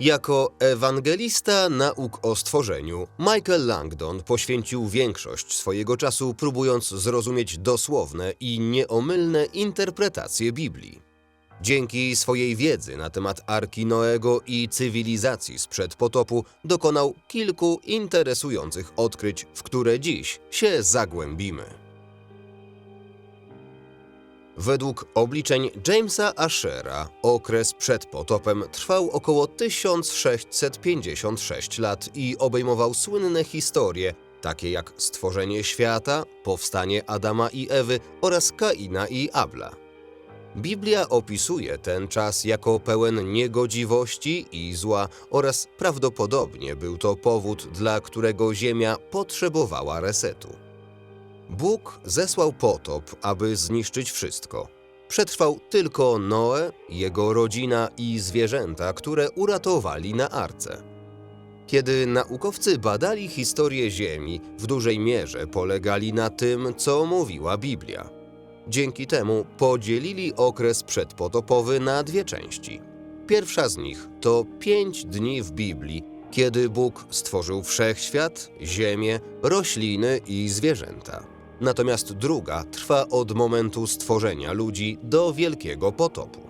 Jako ewangelista nauk o stworzeniu, Michael Langdon poświęcił większość swojego czasu próbując zrozumieć dosłowne i nieomylne interpretacje Biblii. Dzięki swojej wiedzy na temat Arki Noego i cywilizacji sprzed potopu dokonał kilku interesujących odkryć, w które dziś się zagłębimy. Według obliczeń Jamesa Ashera okres przed potopem trwał około 1656 lat i obejmował słynne historie, takie jak stworzenie świata, powstanie Adama i Ewy oraz Kaina i Abla. Biblia opisuje ten czas jako pełen niegodziwości i zła oraz prawdopodobnie był to powód, dla którego Ziemia potrzebowała resetu. Bóg zesłał potop, aby zniszczyć wszystko. Przetrwał tylko Noe, jego rodzina i zwierzęta, które uratowali na arce. Kiedy naukowcy badali historię Ziemi, w dużej mierze polegali na tym, co mówiła Biblia. Dzięki temu podzielili okres przedpotopowy na dwie części. Pierwsza z nich to pięć dni w Biblii, kiedy Bóg stworzył wszechświat, ziemię, rośliny i zwierzęta. Natomiast druga trwa od momentu stworzenia ludzi do Wielkiego Potopu.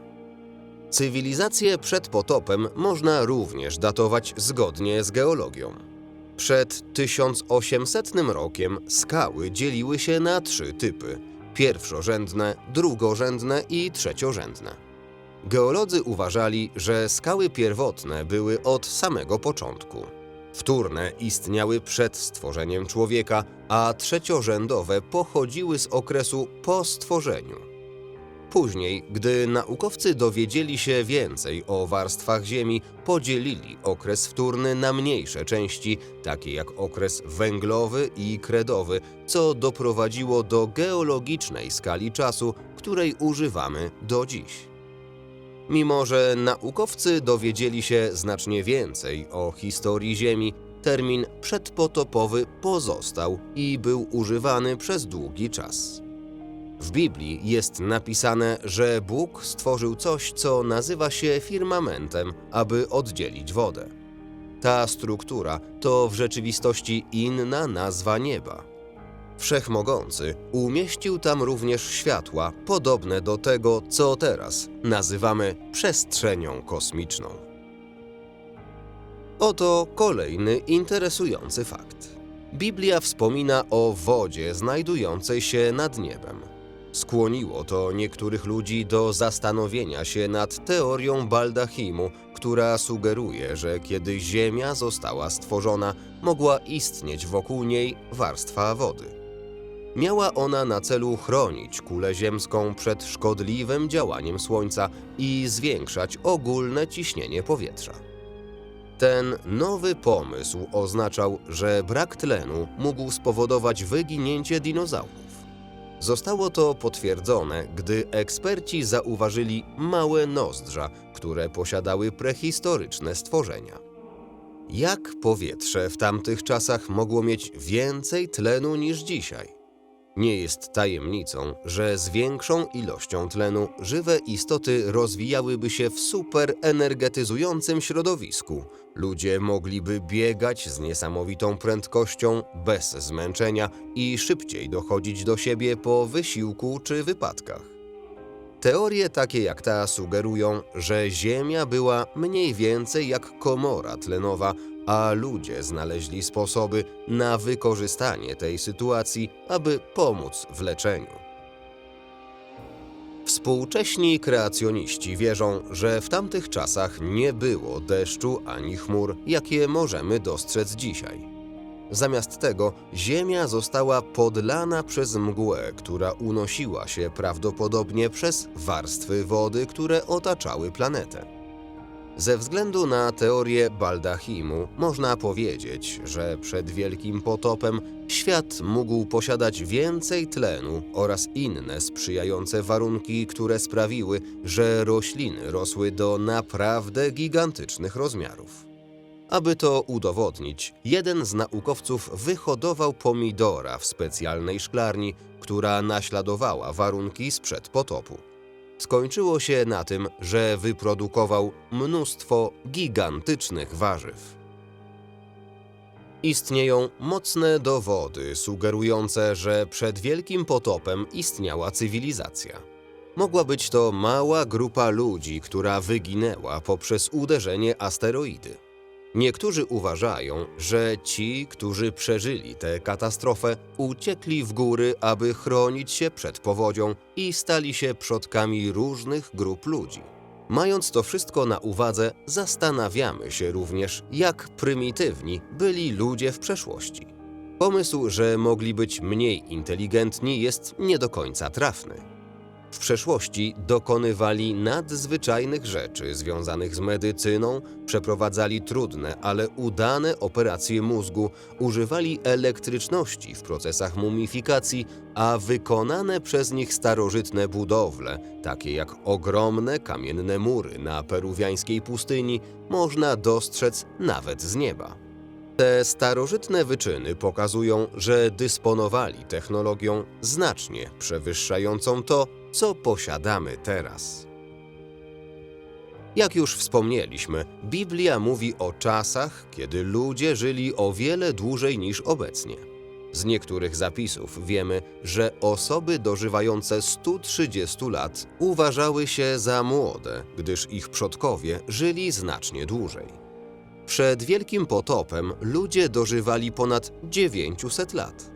Cywilizację przed potopem można również datować zgodnie z geologią. Przed 1800 rokiem skały dzieliły się na trzy typy: pierwszorzędne, drugorzędne i trzeciorzędne. Geolodzy uważali, że skały pierwotne były od samego początku. Wtórne istniały przed stworzeniem człowieka, a trzeciorzędowe pochodziły z okresu po stworzeniu. Później, gdy naukowcy dowiedzieli się więcej o warstwach Ziemi, podzielili okres wtórny na mniejsze części, takie jak okres węglowy i kredowy, co doprowadziło do geologicznej skali czasu, której używamy do dziś. Mimo, że naukowcy dowiedzieli się znacznie więcej o historii Ziemi, termin przedpotopowy pozostał i był używany przez długi czas. W Biblii jest napisane, że Bóg stworzył coś, co nazywa się firmamentem, aby oddzielić wodę. Ta struktura to w rzeczywistości inna nazwa nieba. Wszechmogący umieścił tam również światła podobne do tego, co teraz nazywamy przestrzenią kosmiczną. Oto kolejny interesujący fakt. Biblia wspomina o wodzie znajdującej się nad niebem. Skłoniło to niektórych ludzi do zastanowienia się nad teorią baldachimu, która sugeruje, że kiedy Ziemia została stworzona, mogła istnieć wokół niej warstwa wody. Miała ona na celu chronić kulę ziemską przed szkodliwym działaniem Słońca i zwiększać ogólne ciśnienie powietrza. Ten nowy pomysł oznaczał, że brak tlenu mógł spowodować wyginięcie dinozaurów. Zostało to potwierdzone, gdy eksperci zauważyli małe nozdrza, które posiadały prehistoryczne stworzenia. Jak powietrze w tamtych czasach mogło mieć więcej tlenu niż dzisiaj? Nie jest tajemnicą, że z większą ilością tlenu żywe istoty rozwijałyby się w superenergetyzującym środowisku. Ludzie mogliby biegać z niesamowitą prędkością, bez zmęczenia i szybciej dochodzić do siebie po wysiłku czy wypadkach. Teorie takie jak ta sugerują, że Ziemia była mniej więcej jak komora tlenowa, a ludzie znaleźli sposoby na wykorzystanie tej sytuacji, aby pomóc w leczeniu. Współcześni kreacjoniści wierzą, że w tamtych czasach nie było deszczu ani chmur, jakie możemy dostrzec dzisiaj. Zamiast tego Ziemia została podlana przez mgłę, która unosiła się prawdopodobnie przez warstwy wody, które otaczały planetę. Ze względu na teorię baldachimu można powiedzieć, że przed Wielkim Potopem świat mógł posiadać więcej tlenu oraz inne sprzyjające warunki, które sprawiły, że rośliny rosły do naprawdę gigantycznych rozmiarów. Aby to udowodnić, jeden z naukowców wyhodował pomidora w specjalnej szklarni, która naśladowała warunki sprzed potopu. skończyło się na tym, że wyprodukował mnóstwo gigantycznych warzyw. Istnieją mocne dowody sugerujące, że przed Wielkim Potopem istniała cywilizacja. Mogła być to mała grupa ludzi, która wyginęła poprzez uderzenie asteroidy. Niektórzy uważają, że ci, którzy przeżyli tę katastrofę, uciekli w góry, aby chronić się przed powodzią i stali się przodkami różnych grup ludzi. Mając to wszystko na uwadze, zastanawiamy się również, jak prymitywni byli ludzie w przeszłości. Pomysł, że mogli być mniej inteligentni, jest nie do końca trafny. W przeszłości dokonywali nadzwyczajnych rzeczy związanych z medycyną, przeprowadzali trudne, ale udane operacje mózgu, używali elektryczności w procesach mumifikacji, a wykonane przez nich starożytne budowle, takie jak ogromne kamienne mury na peruwiańskiej pustyni, można dostrzec nawet z nieba. Te starożytne wyczyny pokazują, że dysponowali technologią znacznie przewyższającą to, co posiadamy teraz. Jak już wspomnieliśmy, Biblia mówi o czasach, kiedy ludzie żyli o wiele dłużej niż obecnie. Z niektórych zapisów wiemy, że osoby dożywające 130 lat uważały się za młode, gdyż ich przodkowie żyli znacznie dłużej. Przed Wielkim Potopem ludzie dożywali ponad 900 lat.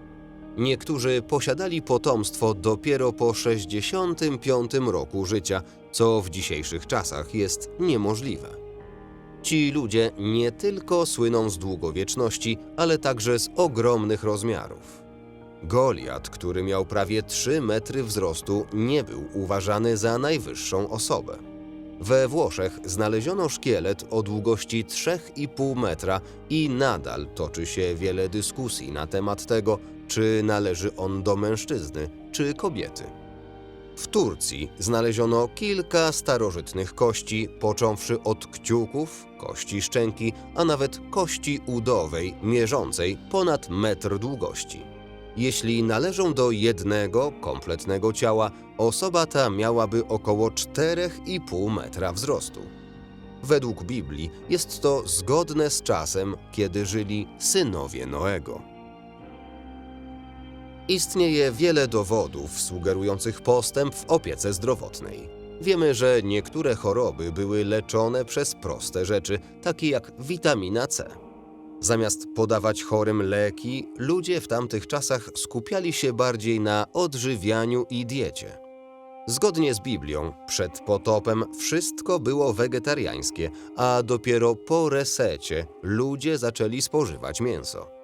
Niektórzy posiadali potomstwo dopiero po 65 roku życia, co w dzisiejszych czasach jest niemożliwe. Ci ludzie nie tylko słyną z długowieczności, ale także z ogromnych rozmiarów. Goliat, który miał prawie 3 metry wzrostu, nie był uważany za najwyższą osobę. We Włoszech znaleziono szkielet o długości 3,5 metra i nadal toczy się wiele dyskusji na temat tego, czy należy on do mężczyzny czy kobiety. W Turcji znaleziono kilka starożytnych kości, począwszy od kciuków, kości szczęki, a nawet kości udowej mierzącej ponad metr długości. Jeśli należą do jednego kompletnego ciała, osoba ta miałaby około 4,5 metra wzrostu. Według Biblii jest to zgodne z czasem, kiedy żyli synowie Noego. Istnieje wiele dowodów sugerujących postęp w opiece zdrowotnej. Wiemy, że niektóre choroby były leczone przez proste rzeczy, takie jak witamina C. Zamiast podawać chorym leki, ludzie w tamtych czasach skupiali się bardziej na odżywianiu i diecie. Zgodnie z Biblią, przed potopem wszystko było wegetariańskie, a dopiero po resecie ludzie zaczęli spożywać mięso.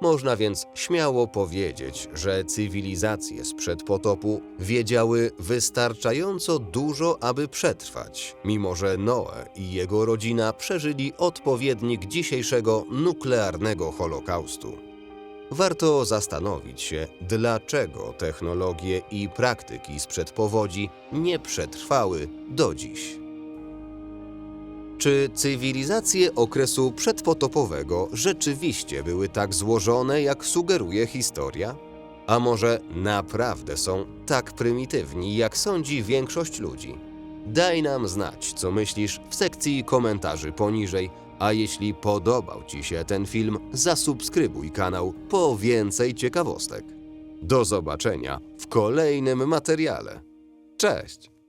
Można więc śmiało powiedzieć, że cywilizacje sprzed potopu wiedziały wystarczająco dużo, aby przetrwać, mimo że Noe i jego rodzina przeżyli odpowiednik dzisiejszego nuklearnego holokaustu. Warto zastanowić się, dlaczego technologie i praktyki sprzed powodzi nie przetrwały do dziś. Czy cywilizacje okresu przedpotopowego rzeczywiście były tak złożone, jak sugeruje historia? A może naprawdę są tak prymitywni, jak sądzi większość ludzi? Daj nam znać, co myślisz w sekcji komentarzy poniżej, a jeśli podobał Ci się ten film, zasubskrybuj kanał po więcej ciekawostek. Do zobaczenia w kolejnym materiale. Cześć!